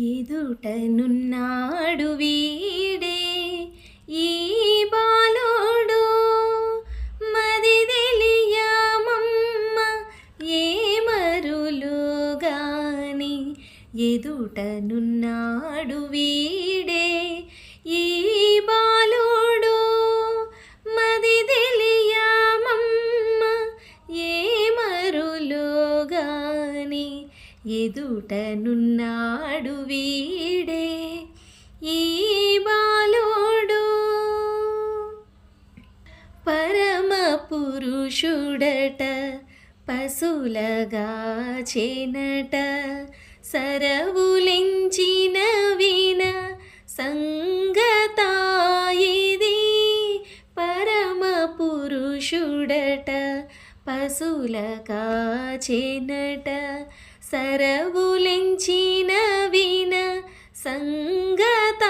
ఎదుటనున్నాడు వీడే? ఈ బాలోడు మది తెలియమమ్మ ఏ మరులుగాని? ఎదుటనున్నాడు వీడే? ఎదుటనున్నాడు వీడే ఈ బాలోడు. పరమ పురుషుడట పశులగా చేనట సరవులించిన విన సంగతాయిది. పరమ పురుషుడట పశులగా చేనట సరవులెంచిన విన సంగతాయి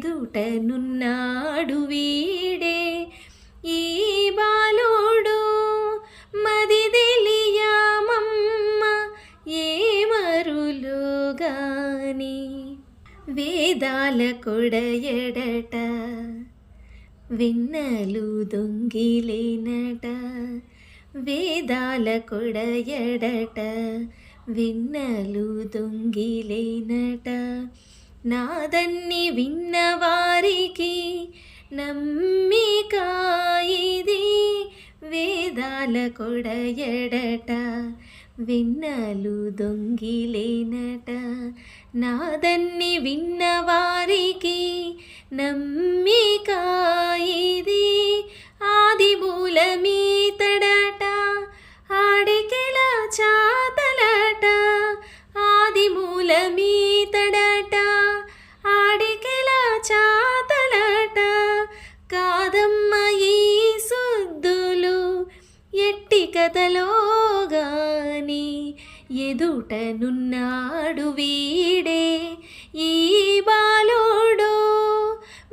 ఎదుటనున్నాడు వీడే. ఈ బాలోడు మది తెలియమమ్మ ఏ గాని వేదాల కొడయడట విన్నలు దొంగిలేనట. వేదాల కొడయడట విన్నలు దొంగిలేనట. నాదన్ని విన్నవారికి నమ్మికాయిది వేదాల కొడయడట విన్నలు దొంగిలేనట. నాదన్ని విన్నవారికి నమ్మి ఎదుటనున్నాడు వీడే. ఈ బాలోడు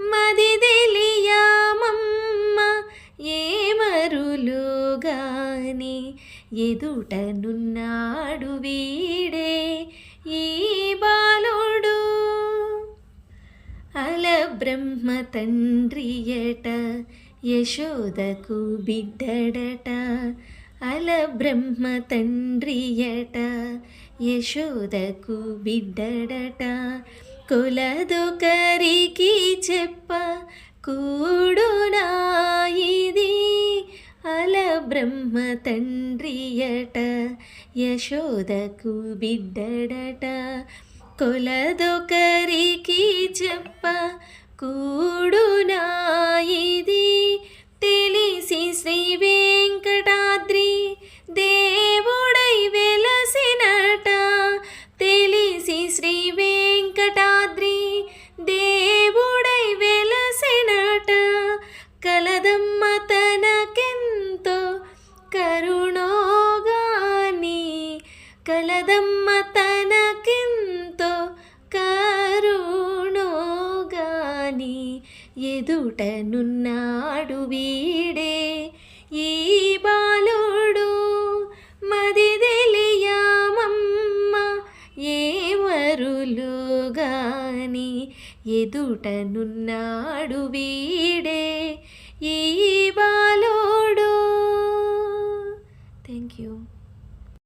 మది తెలియమమ్మ ఏ మరులు గాని ఎదుటనున్నాడు వీడే. ఈ బాలోడు అల బ్రహ్మ తండ్రియట యశోదకు బిడ్డడట అల బ్రహ్మ తండ్రియట యశోదకు బిడ్డడట. కులదొకరికి చెప్ప కూడునాయిది అల బ్రహ్మ తండ్రియట యశోదకు బిడ్డడట. కొలదొకరికి చెప్ప కూడునాయిది తెలిసి కరుణోగాని కలదమ్మ తనకింతో కరుణోగాని ఎదుటనున్నాడు వీడే ఈ బాలుడు. మది తెలియమమ్మ ఏ మరులు గాని ఎదుటనున్నాడు వీడే ఈ బాలుడు. Thank you.